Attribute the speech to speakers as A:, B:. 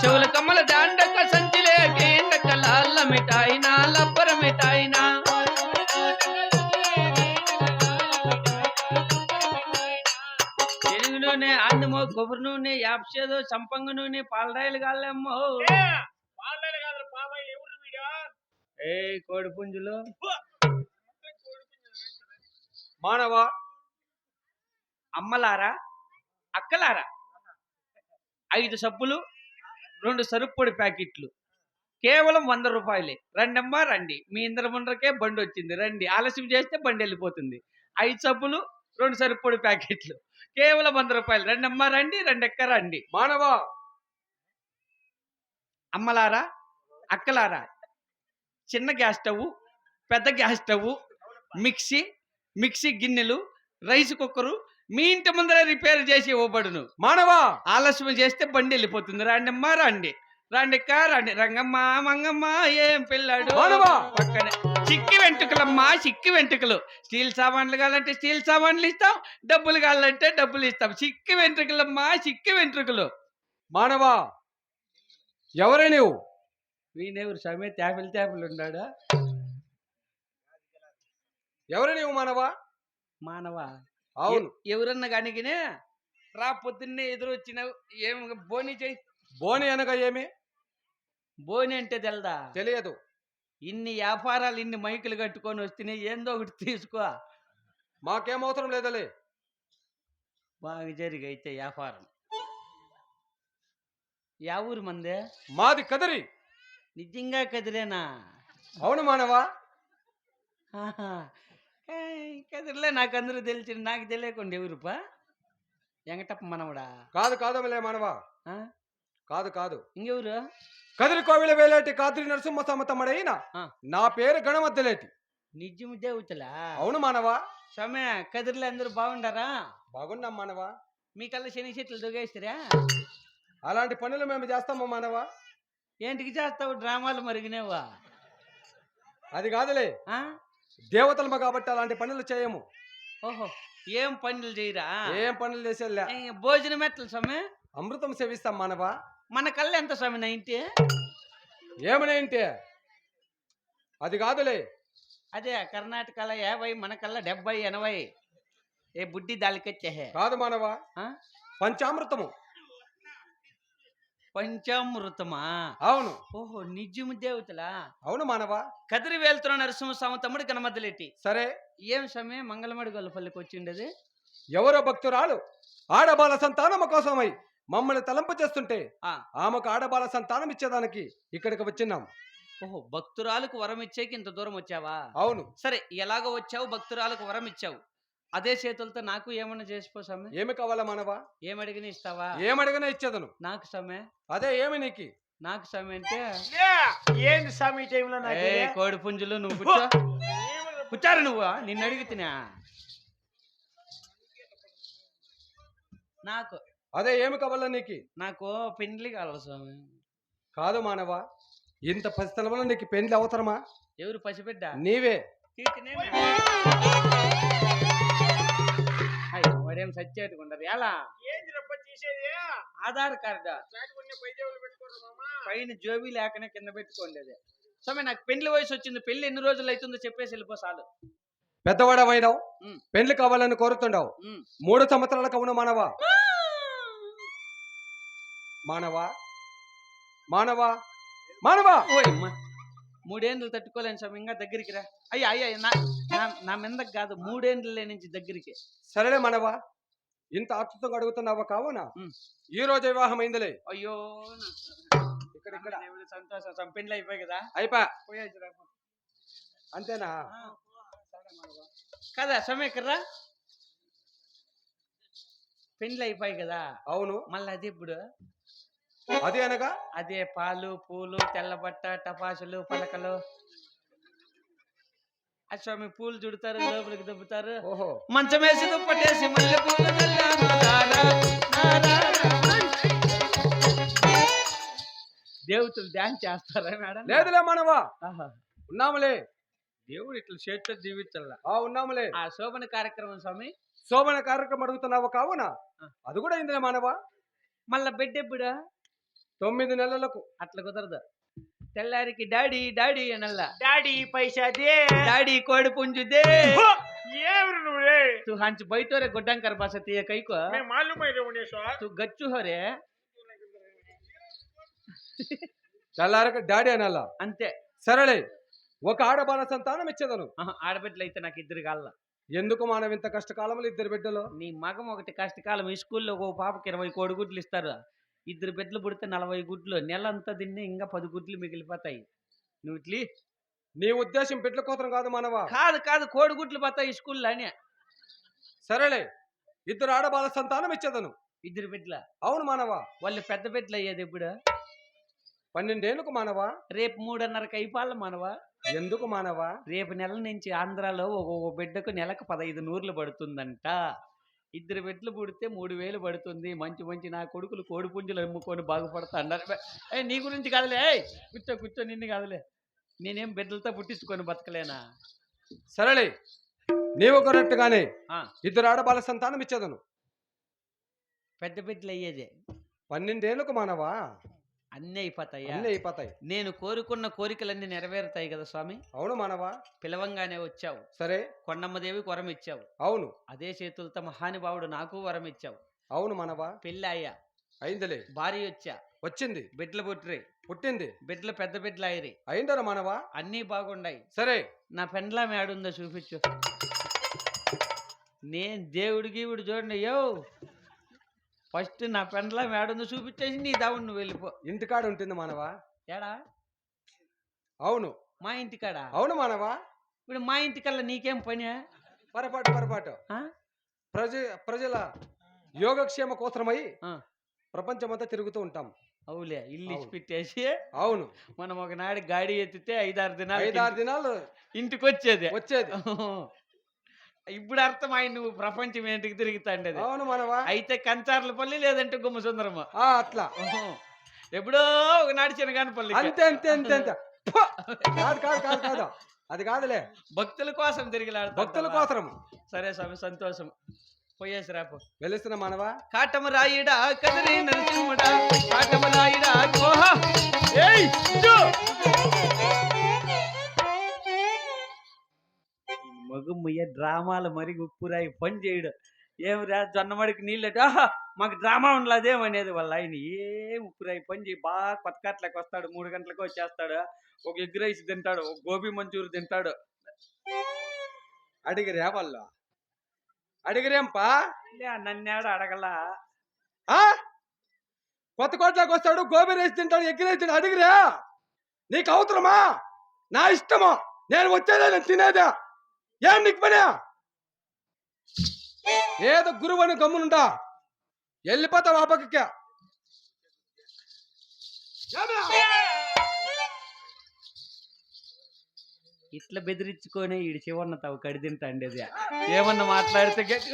A: చెవుల కమ్మల దాండక సంచిలే కేండక లాల్ల మిఠాయి యాప్సేదో సంపంగ నూనె పాలరాయలు కాళ్ళమ్మో
B: వాళ్ళని కాదు బాబాయ్ ఎవరు వీడా?
A: ఏ కోడి పుంజులు.
B: మానవ?
A: అమ్మలారా? అక్కలారా? ఐదు సబ్బులు రెండు సరుప్పొడి ప్యాకెట్లు. కేవలం వంద రూపాయలే. రండమ్మా రండి. మీ ఇందరి ముందరకే బండి వచ్చింది రండి. ఆలస్యం చేస్తే బండి వెళ్ళిపోతుంది ఐదు సబ్బులు రెండు సరుప్పొడి ప్యాకెట్లు. కేవలం వంద రూపాయలు. రండమ్మా రండి రెండెక్క రండి.
B: మానవ?
A: అమ్మలారా? అక్కలారా? చిన్న గ్యాస్ స్టవ్ పెద్ద గ్యాస్ స్టవ్ మిక్సీ మిక్సీ గిన్నెలు రైస్ కుక్కరు మీ ఇంటి ముందర రిపేర్ చేసి ఇవ్వబడును.
B: మానవ?
A: ఆలస్యం చేస్తే బండి వెళ్ళిపోతుంది. రండమ్మా రండి. రండిక్క రండి. రంగమ్మ మంగమ్మ ఏం పిల్లాడు?
B: మానవా!
A: పక్కనే చిక్కి వెంట్రుకలమ్మా చిక్కి వెంట్రుకలు. స్టీల్ సామాన్లు కావాలంటే స్టీల్ సామాన్లు ఇస్తాం డబ్బులు కావాలంటే డబ్బులు ఇస్తాం. చిక్కి వెంట్రుకలమ్మా చిక్కి వెంట్రుకలు.
B: మానవ ఎవరే నీవు?
A: వీనెవరు సమయ తేపలు తేపలు ఉన్నాడా?
B: ఎవరు నీవు మానవ?
A: మానవా?
B: అవును.
A: ఎవరన్నా కనుకనే రా పొద్దున్నే ఎదురు వచ్చిన ఏం బోని చేయి.
B: బోని అనగా ఏమి?
A: బోని అంటే తెలదా?
B: తెలియదు.
A: ఇన్ని వ్యాపారాలు ఇన్ని మైకులు కట్టుకొని వస్తేనే ఏందో ఒకటి తీసుకో.
B: మాకేం అవసరం లేదలే.
A: బాగా జరిగైతే వ్యాపారం. యా ఊరు మందే?
B: మాది కదరి.
A: నిజంగా కదిరేనా?
B: అవును మానవ.
A: కదిరిలే నాకు అందరూ తెలిసి నాకు తెలియకుండా ఎవరుపా? వెంకటప్ప మనవడా?
B: కాదు కాదమలే మానవ? కాదు కాదు.
A: ఇంకెవరు
B: కదిరి కోవిల వేలేటి కాదిరి నరసింహ సమతమడైన. నా పేరు గణమద్దలేటి.
A: నిజము దేవుతలా?
B: అవును మానవ?
A: సమే కదిరిలో అందరూ బాగుండారా?
B: బాగున్నాం మానవ.
A: మీ కళ్ళ శని చెట్లు దుగేస్తారా
B: అలాంటి పనులు మేము చేస్తాము మానవ?
A: ఏంటికి చేస్తావు? డ్రామాలు మరిగినేవా?
B: అది కాదులే.
A: ఆ?
B: దేవతలమ కాబట్టి అలాంటి పనులు చేయము.
A: ఓహో ఏం పనులు చేయరా?
B: ఏం పనులు చేసేలే
A: భోజనం ఎట్ల సొమ్మె
B: అమృతం సేవిస్తాం మానవ.
A: మన కళ్ళ ఎంత స్వామి నైంటి
B: ఏమని అది కాదులే.
A: అదే కర్ణాటకలో యాభై మన కల్లా డెబ్బై ఎనభై. ఏ బుడ్డి దాలికొచ్చే
B: కాదు మానవ? పంచామృతము.
A: పంచామృతమా?
B: అవును.
A: ఓహో నిజము దేవతలా?
B: అవును మానవ?
A: కదిరి వేలుతున్న నరసింహ స్వామి తమ్ముడు కనమద్దలేటి
B: సరే.
A: ఏం సమయం మంగళమడి గొల్లపల్లికి వచ్చిండది?
B: ఎవరో భక్తురాలు. ఆడబాల సంతానము కోసమై మమ్మల్ని తలంపు చేస్తుంటే
A: ఆ.
B: ఆమెకు ఆడబాల సంతానం ఇచ్చేదానికి ఇక్కడికి వచ్చినాం.
A: ఓహో భక్తురాలకు వరం ఇచ్చేకి ఇంత దూరం వచ్చావా?
B: అవును.
A: సరే ఎలాగో వచ్చావు భక్తురాలకు వరం ఇచ్చావు. అదే చేతులతో నాకు ఏమన్నా చేసిపో సమ్మె.
B: ఏమి కావాలా మానవ?
A: ఏమడిగిన ఇస్తావా?
B: ఏమడిగినా ఇచ్చేదను.
A: నాకు సమ్మె?
B: అదే ఏమి నీకి?
A: నాకు సమ్మె అంటే?
C: ఏంది స్వామి ఈ టైంలో నాకు?
A: ఏ కోడి పుంజులు నువ్వు కూర్చో. కూర్చారు నువ్వు నిన్ను అడిగితేనా నాకు
B: అదే ఏమి కావాలా నీకి?
A: నాకు పెండ్లి కావాలి స్వామి.
B: కాదు మానవ ఇంత పరిస్థితులలో నీకు పెళ్ళి అవసరమా?
A: ఎవరు పసిబిడ్డ?
B: నీవే.
A: అయ్యో, వాడేం సచ్చేట్టుకుంటారు ఎలా?
C: ఏంది రప్ప తీసేది?
A: ఆధార్ కార్డు.
C: చాటుకుని పై జేబులు పెట్టుకోరు మామా.
A: పైన జోబీ లేకనే కింద పెట్టుకోండి అది స్వామి నాకు పెళ్ళి వయసు వచ్చింది. పెళ్ళి ఎన్ని రోజులు అవుతుందో చెప్పేసి వెళ్ళిపో చాలు.
B: పెద్దవాడవైనావు. పెళ్ళి కావాలని కోరుతుండవు. మూడు సంవత్సరాల కవును మానవ. మానవ? మానవ? మానవ?
A: మూడేండ్లు తట్టుకోలేను స్వామి ఇంకా దగ్గరికి రా. అయ్యా అయ్యా నా నా- మీదకి కాదు మూడేండ్ల నుంచి దగ్గరికి.
B: సరేలే మానవ ఇంత ఆతృతంగా అడుగుతున్నావా కావున. ఈ రోజు వివాహం అయిందిలే
A: అయ్యో
B: ఇక్కడ ఇక్కడ.
A: సంతోషం స్వామి పెళ్ళి అయిపోయి కదా.
B: అయిపా. అంతేనా?
A: కదా స్వామి ఇక్కడ రా. పెళ్ళి అయిపోయి కదా.
B: అవును.
A: మళ్ళీ అది ఇప్పుడు
B: అదే అనగా?
A: అదే పాలు పూలు తెల్లబట్ట టపాసులు పలకలు. స్వామి పూలు చుడతారు లోపలికి దుబ్బుతారు. మంచం వేసి దుప్పటేసి మళ్ళీ పూలు దేవతలు ధ్యాన్ చేస్తారా మేడం?
B: లేదులే మనవా. ఉన్నాములే.
A: దేవుడు ఇట్లా చేతులు జీవించాల
B: ఆ ఉన్నాములే.
A: ఆ శోభన కార్యక్రమం స్వామి?
B: శోభన కార్యక్రమం అడుగుతున్నావు కావునా? అది కూడా అయిందిలే మానవా.
A: మళ్ళా బిడ్డ
B: తొమ్మిది నెలలకు.
A: అట్లా కుదరదు. తెల్లారికి డాడీ డాడీ అనల్ల
C: డాడీ పైసా దే.
A: డాడీ కోడి పుంజుదే. తు
C: హంచ బయటోరే గుడ్డంకర బస తీయ
A: కైకో. తు గచ్చు హోరే.
B: తెల్లారక డాడీ అనల్ల
A: అంతే.
B: సరళే ఒక ఆడబాల సంతానం ఇచ్చేదను.
A: ఆడబిడ్డలు అయితే నాకు ఇద్దరు కాళ్ళ.
B: ఎందుకు మనం ఇంత కష్టకాలంలో ఇద్దరు బిడ్డలు?
A: నీ మగం ఒకటి కష్టకాలం ఈ స్కూల్లో ఒక పాపకి ఇరవై కోడి గుడ్లు ఇస్తారు. ఇద్దరు బిడ్డలు పుడితే నలభై గుడ్లు నెల అంతా తిని ఇంకా పది గుడ్లు మిగిలిపోతాయి. నువ్వు ఇట్లీ?
B: నీ ఉద్దేశం బిడ్డల కోసం కాదు మానవా?
A: కాదు కాదు కోడి గుడ్లు పోతాయి ఈ స్కూల్లో అని.
B: సరేలే ఇద్దరు ఆడబాల సంతానం ఇచ్చేదను.
A: ఇద్దరు బిడ్డల
B: అవును మానవా.
A: వాళ్ళు పెద్ద బిడ్డలు అయ్యేది ఎప్పుడు?
B: పన్నెండేళ్ళకు మానవా?
A: రేపు మూడున్నరకు అయిపోవాలి మనవా?
B: ఎందుకు మానవా?
A: రేపు నెల నుంచి ఆంధ్రాలో ఒక్కొక్క బిడ్డకు నెలకు పదహైదు నూర్లు పడుతుందంట. ఇద్దరు బిడ్డలు పుడితే మూడు వేలు పడుతుంది. మంచి మంచి నా కొడుకులు కోడి పుంజులు అమ్ముకొని బాగుపడతా అన్నారు ఏ నీ గురించి కాదులే. కూర్చో కూర్చో నిన్ను కాదులే. నేనేం బిడ్డలతో పుట్టించుకొని బతకలేనా?
B: సరేలే. నీవు కొరట్టుగానే ఇద్దరు ఆడబాల సంతానం ఇచ్చేదను.
A: పెద్ద బిడ్డలు అయ్యేదే
B: పన్నెండేళ్ళకు మానవా?
A: అన్నీ అయిపోతాయా?
B: అన్నీ అయిపోతాయి.
A: నేను కోరుకున్న కోరికలన్నీ నెరవేరుతాయి కదా స్వామి?
B: అవును మానవా.
A: పిలవంగానే వచ్చావు.
B: సరే.
A: కొండమ్మదేవికి వరం ఇచ్చావు.
B: అవును.
A: అదే చేతులతో మహానుభావుడు నాకు వరం ఇచ్చావు.
B: అవును మానవా.
A: పెళ్ళి అయ్యా
B: అయిందిలే.
A: భార్య వచ్చా.
B: వచ్చింది.
A: బిడ్డలు పుట్టిరి
B: పుట్టింది.
A: బిడ్డలు పెద్ద బిడ్డలు అయ్యి
B: అయిందరా మానవా.
A: అన్నీ బాగుండాయి.
B: సరే.
A: నా పెండ్లాం ఏడుందో చూపించు. నేను దేవుడి గీవుడు చూడండి అయ్యో ఫస్ట్ నా పెండ్లాం ఏడుందో చూపించేసి నీ దావుడు నువ్వు వెళ్ళిపో.
B: ఇంటికాడ ఉంటుంది మానవా?
A: ఏడా?
B: అవును.
A: మా ఇంటికాడ?
B: అవును మానవా?
A: ఇప్పుడు మా ఇంటికల్లా నీకేం పని?
B: పొరపాటు పొరపాటు. ప్రజ ప్రజల యోగక్షేమ కోసమై
A: ఆ.
B: ప్రపంచమంతా తిరుగుతూ ఉంటాం.
A: అవులే ఇల్లు. పెట్టేసి
B: అవును.
A: మనం ఒకనాడు గాడి ఎత్తితే ఐదారు దినాలు
B: ఐదారు దినాలు
A: ఇంటికి వచ్చేది.
B: వచ్చేది
A: ఇప్పుడు అర్థమైంది నువ్వు ప్రపంచం ఏంటికి తిరుగుతాండేది.
B: అవును మానవా.
A: అయితే కంచార్లపల్లి లేదంటే గుమ్మసుందరమ్మ
B: అట్లా.
A: ఎప్పుడో ఒకనాడు చినగానపల్లి
B: అంతే అంతే అంతే అంతే! కాదు కాదు కాదు కాదు. అది కాదులే.
A: భక్తుల కోసం తిరిగిలాడు
B: భక్తుల కోసం
A: సరే స్వామి సంతోషం. పోయేసి రాపు.
B: వెలుస్తున్న మానవా.
A: కాటమ రాయుడా కదరి నరసింహుడా. డ్రామాలు మరి ఉప్పురాయి పని చేయడు. ఏం రా జొన్నమడికి నీళ్ళట ఆహా మాకు డ్రామా ఉండలేదేమనేది వాళ్ళ ఆయన ఏం ఉప్పురాయి పని చేయి బాగా కొత్త గంటలకు వస్తాడు మూడు గంటలకు వచ్చేస్తాడు ఒక ఎగ్ రైస్ తింటాడు ఒక గోబీ మంచూరి తింటాడు.
B: అడిగిరే వాళ్ళు? అడిగిరేంపా?
A: నన్నేడు అడగలా.
B: ఆ? కొత్త కోట్లోకి వస్తాడు గోబీ రైస్ తింటాడు ఎగ్ రైస్ తింటాడు అడిగిరా? నీకు అవసరమా? నా ఇష్టమా నేను వచ్చేదే నేను తినేదా. ఏం నీకు పని? ఏదో గురువు అని గమ్మునుండా వెళ్ళిపోతావు ఆ పక్కకి.
A: ఇట్లా బెదిరించుకొని ఈడి చివన్న తావు కడి తింటాండేది ఏమన్నా మాట్లాడితే గట్టి